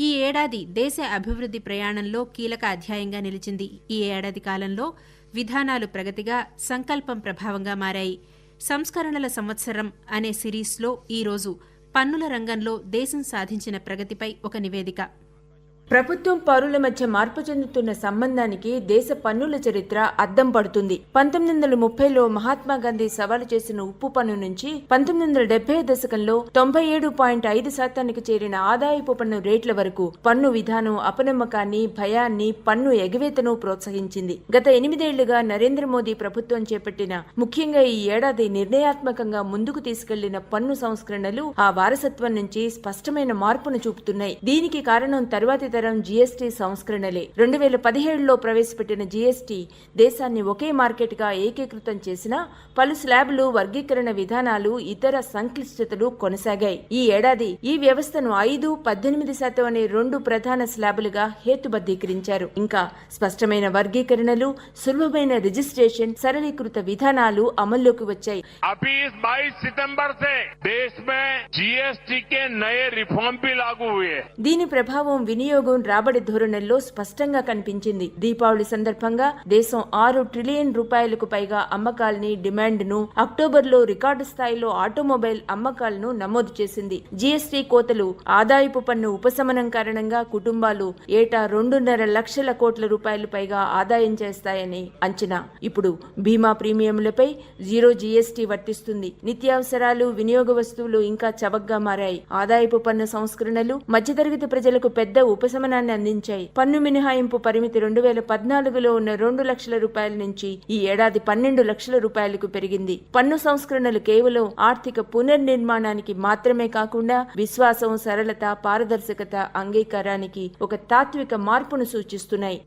ఈ ఏడాది దేశ అభివృద్ధి ప్రయాణంలో కీలక అధ్యాయంగా నిలిచింది. ఈ ఏడాది కాలంలో విధానాలు ప్రగతిగా సంకల్పం ప్రభావంగా మారాయి. సంస్కరణల సంవత్సరం అనే సిరీస్లో ఈరోజు పన్నుల రంగంలో దేశం సాధించిన ప్రగతిపై ఒక నివేదిక. ప్రభుత్వం పౌరుల మధ్య మార్పు చెందుతున్న సంబంధానికి దేశ పన్నుల చరిత్ర అద్దం పడుతుంది. పంతొమ్మిది వందల ముప్పైలో మహాత్మా గాంధీ సవాలు చేసిన ఉప్పు పన్ను నుంచి పంతొమ్మిది వందల డెబ్బై దశకంలో తొంభై ఏడు పాయింట్ ఐదు శాతానికి చేరిన ఆదాయపు పన్ను రేట్ల వరకు పన్ను విధానం అపనమ్మకాన్ని భయాన్ని పన్ను ఎగవేతను ప్రోత్సహించింది. గత ఎనిమిదేళ్ళుగా నరేంద్ర మోదీ ప్రభుత్వం చేపట్టిన ముఖ్యంగా ఈ ఏడాది నిర్ణయాత్మకంగా ముందుకు తీసుకెళ్ళిన పన్ను సంస్కరణలు ఆ వారసత్వం నుంచి స్పష్టమైన మార్పును చూపుతున్నాయి. దీనికి కారణం తరువాతి తరం జీఎస్టీ సంస్కరణలే రెండు వేల పదిహేడులో ప్రవేశపెట్టిన జీఎస్టీ దేశాన్ని ఒకే మార్కెట్ గా ఏకీకృతం చేసిన పలు స్లాబులు వర్గీకరణ విధానాలు ఇతర సంక్లిష్టతలు కొనసాగాయి ఈ ఏడాది ఈ వ్యవస్థను ఐదు పద్దెనిమిది శాతం అనే రెండు ప్రధాన స్లాబులుగా హేతుబద్ధీకరించారు ఇంకా స్పష్టమైన వర్గీకరణలు సులభమైన రిజిస్ట్రేషన్ సరళీకృత విధానాలు అమల్లోకి వచ్చాయి अभी इस 22 सितंबर से देश में जीएसटी के नए रिफॉर्म भी लागू हुए हैं దీని ప్రభావం వినియోగం రాబడి ధోరణుల్లో స్పష్టంగా కనిపించింది. దీపావళి సందర్భంగా దేశం ఆరు ట్రిలియన్ రూపాయలకు పైగా అమ్మకాల్ని డిమాండ్ను రికార్డు స్థాయిలో ఆటోమొబైల్ అమ్మకాలను నమోదు చేసింది. జీఎస్టీ కోతలు ఆదాయపు పన్ను ఉపశమనం కారణంగా కుటుంబాలు ఏటా రెండున్నర లక్షల కోట్ల రూపాయలు పైగా ఆదాయం చేస్తాయని అంచనా. ఇప్పుడు బీమా ప్రీమియంలపై జీరో జీఎస్టీ వర్తిస్తుంది. నిత్యావసరాలు వినియోగ వస్తువులు ఇంకా చవకగా మారాయి. ఆదాయపు పన్ను సంస్కరణలు మధ్యతరగతి ప్రజలకు పెద్ద ఉపశమనాన్ని అందించాయి. పన్ను మినహాయింపు పరిమితి రెండు వేల పద్నాలుగులో ఉన్న రెండు లక్షల రూపాయల నుంచి ఈ ఏడాది పన్నెండు లక్షల రూపాయలకు పెరిగింది. పన్ను సంస్కరణలు కేవలం ఆర్థిక పునర్నిర్మాణానికి మాత్రమే కాకుండా విశ్వాసం సరళత పారదర్శకత అంగీకారానికి ఒక తాత్విక మార్పును సూచిస్తున్నాయి.